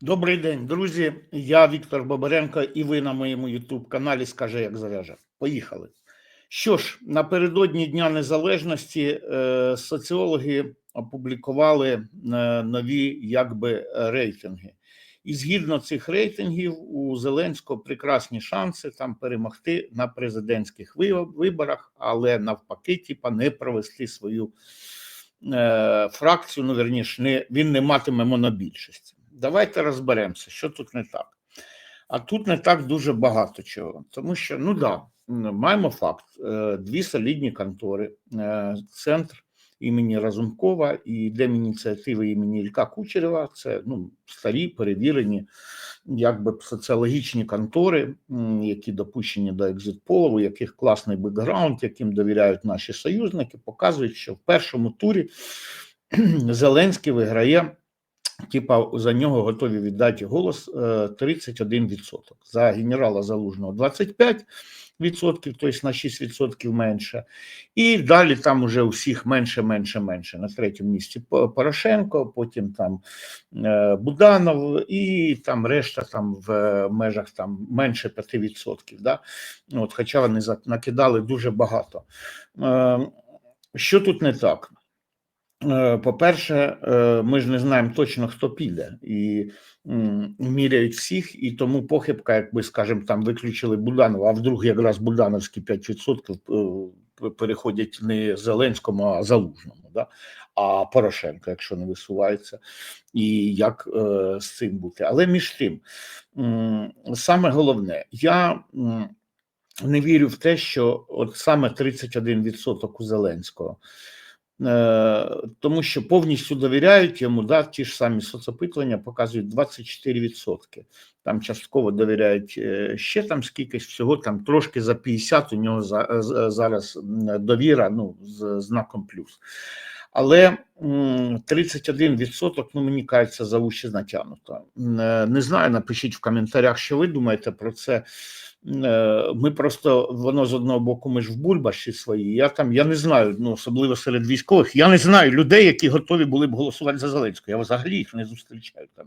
Добрий день, друзі. Я Віктор Бабаренко, і ви на моєму Ютуб каналі Скаже, як зав'яже. Поїхали. Що ж, напередодні Дня Незалежності е, соціологи опублікували е, нові якби рейтинги. І згідно цих рейтингів, у Зеленського прекрасні шанси там перемогти на президентських виборах, але навпаки, типа не провести свою е, фракцію. Ну, верніше, не, він не матиме монобільшості. Давайте розберемося, що тут не так. А тут не так дуже багато чого. Тому що, ну да, маємо факт: е, дві солідні контори, е, центр імені Разумкова і Демініціативи імені Ілька Кучерєва. Це ну, старі, перевірені, якби соціологічні контори, які допущені до екзитполу, у яких класний бекграунд, яким довіряють наші союзники, показують, що в першому турі Зеленський виграє типа за нього готові віддати голос е, 31%. За генерала Залужного 25%, тобто на 6% менше. І далі там уже у всіх менше, менше, менше. На третьому місці Порошенко, потім там е, Буданов і там решта там в межах там менше 5%. Да? От, хоча вони накидали дуже багато. Е, Що тут не так? Е, По-перше, е, ми ж не знаємо точно, хто піде, і міряють всіх, і тому похибка, якби скажімо, там виключили Буданова, а вдруг якраз Будановські 5% е, переходять не Зеленському, а Залужному, да? а Порошенко, якщо не висувається, і як з цим бути. Але між тим, саме головне, я не вірю в те, що от саме 31% у Зеленського. Е, тому що повністю довіряють йому, да, ті ж самі соцопитування показують 24%. Там частково довіряють е, ще там скількись всього, там трошки за 50 у нього за, зараз довіра ну, з знаком плюс. Але м, 31% ну, мені кажеться, за уші натягнуто. Е, Не знаю, напишіть в коментарях, що ви думаєте про це. Е, Ми просто воно з одного боку, ми ж в бульбаші свої. Я там я не знаю, ну особливо серед військових. Я не знаю людей, які готові були б голосувати за Зеленського. Я взагалі їх не зустрічаю там.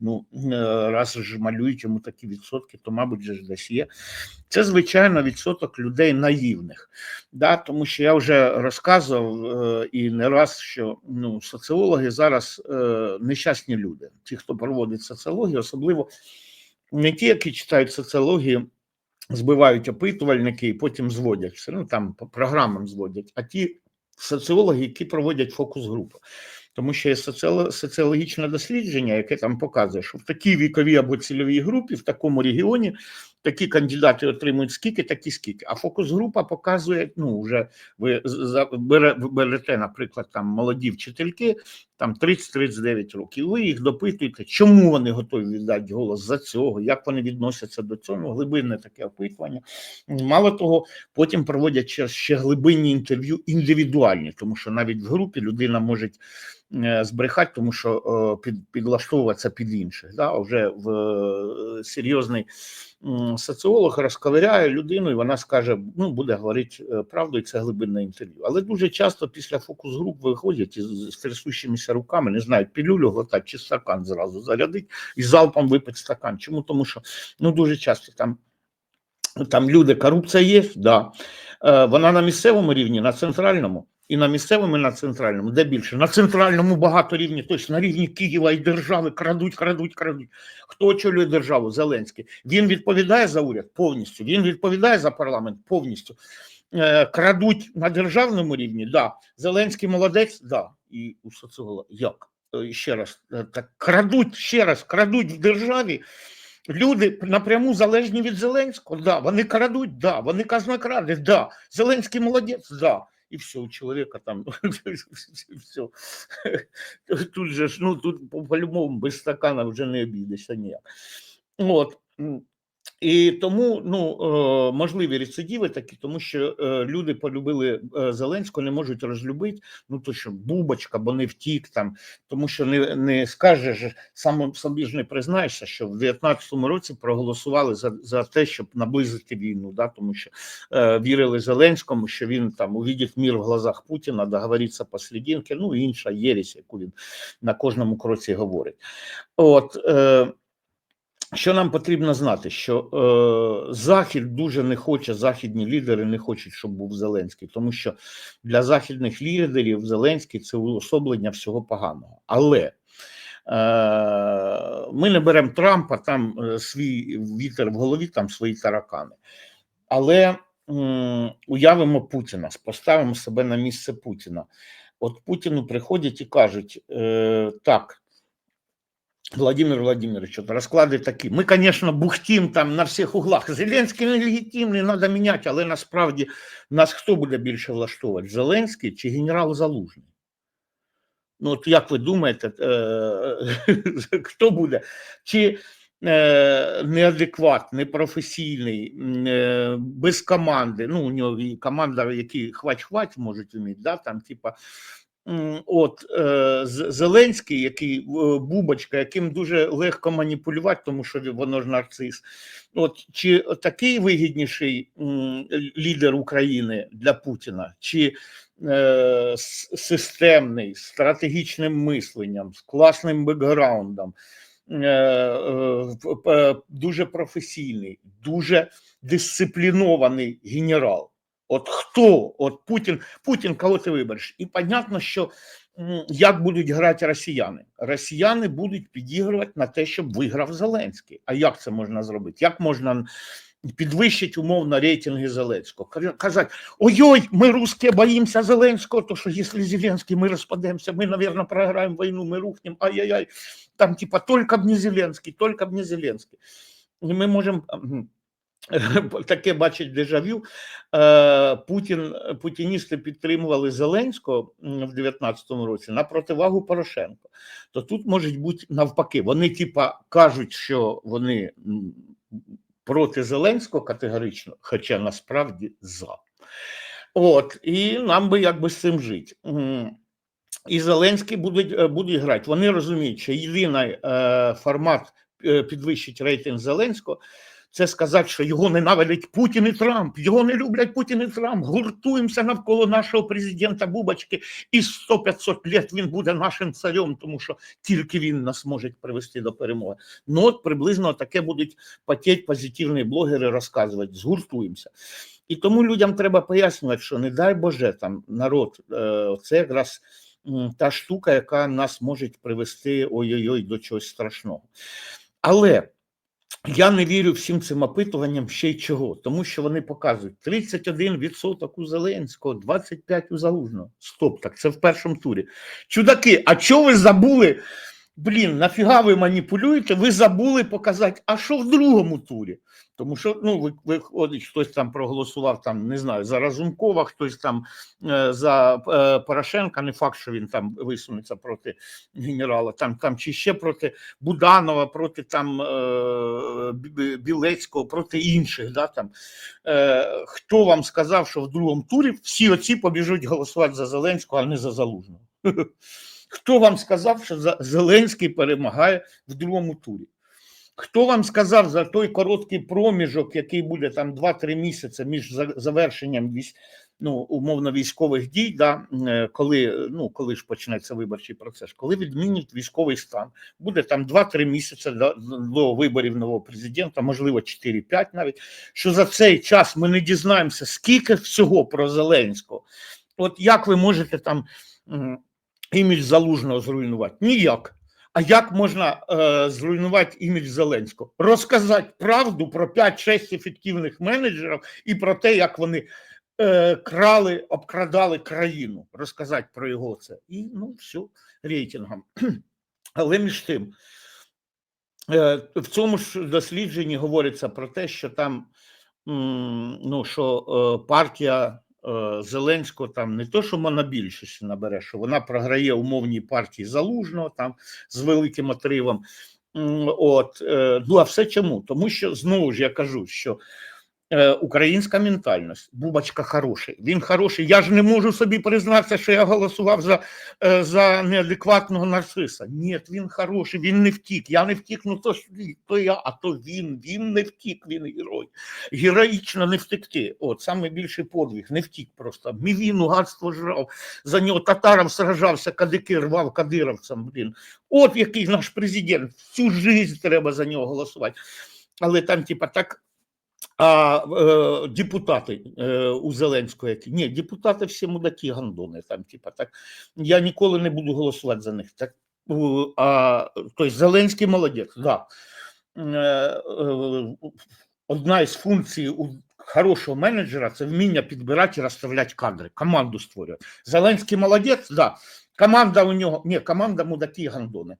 Ну е, раз ж малюють йому такі відсотки, то мабуть же десь є. Це звичайно відсоток людей наївних. Да, тому що я вже розказував е, і не раз, що ну соціологи зараз нещасні люди. Ті, хто проводить соціологію, особливо не ті, які читають соціологію збивають опитувальники і потім зводять все. Ну там по програмам зводять, а ті соціологи, які проводять фокус-групи. Тому що є соціологічне дослідження, яке там показує, що в такій віковій або цільовій групі, в такому регіоні, такі кандидати отримують скільки, такі скільки. А фокус-група показує, ну вже ви берете, наприклад, там молоді вчительки, там 30-39 років. Ви їх допитуєте, чому вони готові віддати голос за цього, як вони відносяться до цього. Ну, глибинне таке опитування. Мало того, потім проводять ще, ще глибинні інтерв'ю індивідуальні, тому що навіть в групі людина може е, збрехати, тому що е, під, підлаштовуватися під інших. Да? Вже в е, серйозний соціолог розковиряє людину, і вона скаже, ну буде говорити е, правду, і це глибинне інтерв'ю. Але дуже часто після фокус груп виходять із трясущимися руками, не знають, пілюлю глотати чи стакан зразу зарядить і залпом випити стакан. Чому? Тому що ну дуже часто там. Там люди, корупція є, да. Е, вона на місцевому рівні, на центральному, і на місцевому, і на центральному. Де більше? На центральному багато рівні, тобто на рівні Києва і держави крадуть, крадуть, крадуть. Хто очолює державу? Зеленський. Він відповідає за уряд повністю. Він відповідає за парламент повністю. Е, крадуть на державному рівні, да. Зеленський молодець, да. І у соціолога як? Е, Ще раз, е, так крадуть ще раз, крадуть в державі. Люди напряму залежні від Зеленського, да, вони крадуть, да, вони казнокради, да, Зеленський молодець, да. І все, у человека там все. Тут же ну тут по- по-любому без стакана вже не обидишься, нет. От. І тому ну е, можливі рецидиви такі, тому що е, люди полюбили е, Зеленського, не можуть розлюбити. Ну то що бубочка, бо не втік там, тому що не не скажеш сам собі ж не признаєшся, що в 19-му році проголосували за за те, щоб наблизити війну. Да, тому що е, вірили Зеленському, що він там увидить мір в глазах Путіна, договориться посерединки, ну інша єрість, яку він на кожному кроці говорить. От. Е, що нам потрібно знати, що е, Захід дуже не хоче, західні лідери не хочуть, щоб був Зеленський, тому що для західних лідерів Зеленський це уособлення всього поганого. Але е, ми не беремо Трампа, там е, свій вітер в голові, там свої таракани. Але е, уявимо Путіна, поставимо себе на місце Путіна. От Путіну приходять і кажуть: е, так. Владимир Владимирович, вот розклади такі. Ми, звісно, бухтім там на всіх углах. Зеленський нелегітимний, треба міняти, але насправді нас хто буде більше влаштовувати? Зеленський чи генерал Залужний? Ну, от як ви думаєте, е, хто буде? Чи е, неадекват, непрофесійний, е, без команди? Ну, у нього і команда, які хвать-хвать можуть вміти, да, там, типа. От е, Зеленський, який е, Бубочка, яким дуже легко маніпулювати, тому що воно ж нарцис. От чи такий вигідніший лідер України для Путіна, чи е, системний стратегічним мисленням, з класним бекграундом, дуже професійний, дуже дисциплінований генерал? От хто? От Путін, Путін, кого ти вибереш? І понятно, що як будуть грати росіяни? Росіяни будуть підігрувати на те, щоб виграв Зеленський. А як це можна зробити? Як можна підвищити умовно рейтинги Зеленського? Казати, ой-ой, ми русські боїмося Зеленського, то що якщо Зеленський, ми розпадемося, ми, мабуть, програємо війну, ми рухнемо, ай-яй-яй, там, типа, тільки б не Зеленський, тільки б не Зеленський. І ми можемо таке бачить дежавю. Е, Путін путіністи підтримували Зеленського в 19-му році на противагу Порошенко. То тут можуть бути навпаки. Вони, типа, кажуть, що вони проти Зеленського категорично, хоча насправді за. От, і нам би якби з цим жити. І Зеленський будуть е, будуть грати. Вони розуміють, що єдиний е, формат підвищить рейтинг Зеленського це сказати, що його ненавидять Путін і Трамп, його не люблять Путін і Трамп. Гуртуємося навколо нашого президента Бубочки, і 100-500 літ він буде нашим царем, тому що тільки він нас може привести до перемоги. Ну от приблизно таке будуть потіть позитивні блогери розказувати. Згуртуємося. І тому людям треба пояснювати, що не дай Боже там народ, е, це якраз та штука, яка нас може привести ой-ой-ой до чогось страшного. Але. Я не вірю всім цим опитуванням ще й чого, тому що вони показують 31% у Зеленського, 25% у Залужного. Стоп, так це в першому турі. Чудаки, а чого ви забули? Блін, нафіга ви маніпулюєте? Ви забули показати, а що в другому турі? Тому що ну, виходить, хтось там проголосував там, не знаю, за Разумкова, хтось там е, за е, Порошенка. Не факт, що він там висунеться проти генерала, там там чи ще проти Буданова, проти там е, Білецького, проти інших. Да, там. Хто вам сказав, що в другому турі всі оці побіжуть голосувати за Зеленського, а не за Залужного? Хто вам сказав, що Зеленський перемагає в другому турі? Хто вам сказав за той короткий проміжок, який буде там 2-3 місяці між завершенням ну, умовно військових дій, да, е, коли ну, коли ж почнеться виборчий процес, коли відмінять військовий стан, буде там 2-3 місяці до, до виборів нового президента, можливо, 4-5 навіть. Що за цей час ми не дізнаємося, скільки всього про Зеленського. От як ви можете там імідж залужного зруйнувати? Ніяк. А як можна е, зруйнувати імідж Зеленського? Розказати правду про 5-6 ефективних менеджерів і про те, як вони е, крали, обкрадали країну. Розказати про його це. І ну, все, рейтингом. Але між тим, е, в цьому ж дослідженні говориться про те, що там ну, що е, партія Зеленського там не то, що монобільшості набере, що вона програє умовній партії залужного там з великим отривом. От, е, ну а все чому? Тому що знову ж я кажу, що е, українська ментальність, Бубочка хороший, він хороший. Я ж не можу собі признатися, що я голосував за, е, за неадекватного нарциса. Ні, він хороший, він не втік. Я не втік, ну то то я, а то він. Він не втік, він герой. Героїчно не втекти. От саме більший подвиг, не втік просто. Мівіну гадство жрав, за нього татарам сражався, кадики рвав кадировцям. Блін. От який наш президент. Всю жизнь треба за нього голосувати. Але там, типа, так. А е, депутати е, у Зеленського, які ні, депутати всі мудаки, гандони. Там, типа, так я ніколи не буду голосувати за них. Так, а, тобто Зеленський молодець, да. Е, е, одна із функцій у хорошого менеджера це вміння підбирати і розставляти кадри, команду створювати. Зеленський молодець, да. Команда у нього, ні, команда мудаки і гандони.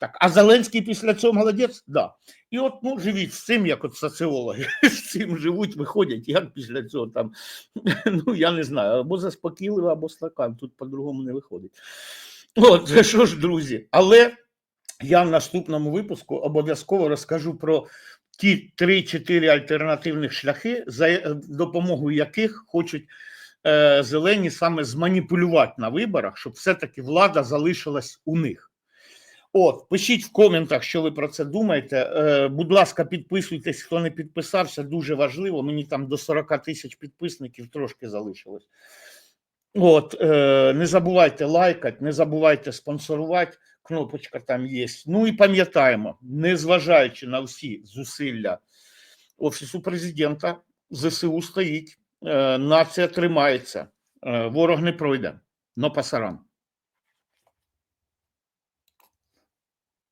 Так, а Зеленський після цього молодець? Да. І от ну, живіть з цим, як от соціологи, з цим живуть, виходять, як після цього там, ну я не знаю, або заспокійливо, або стакан, тут по-другому не виходить. От, що ж, друзі, але я в наступному випуску обов'язково розкажу про ті 3-4 альтернативних шляхи, за е, допомогою яких хочуть е, зелені саме зманіпулювати на виборах, щоб все-таки влада залишилась у них. От, пишіть в коментах, що ви про це думаєте. Е, будь ласка, підписуйтесь, хто не підписався, дуже важливо. Мені там до 40 тисяч підписників трошки залишилось. От, е, не забувайте лайкати, не забувайте спонсорувати. Кнопочка там є. Ну і пам'ятаємо, незважаючи на всі зусилля Офісу президента, ЗСУ стоїть, е, нація тримається, е, ворог не пройде. Но пасарам.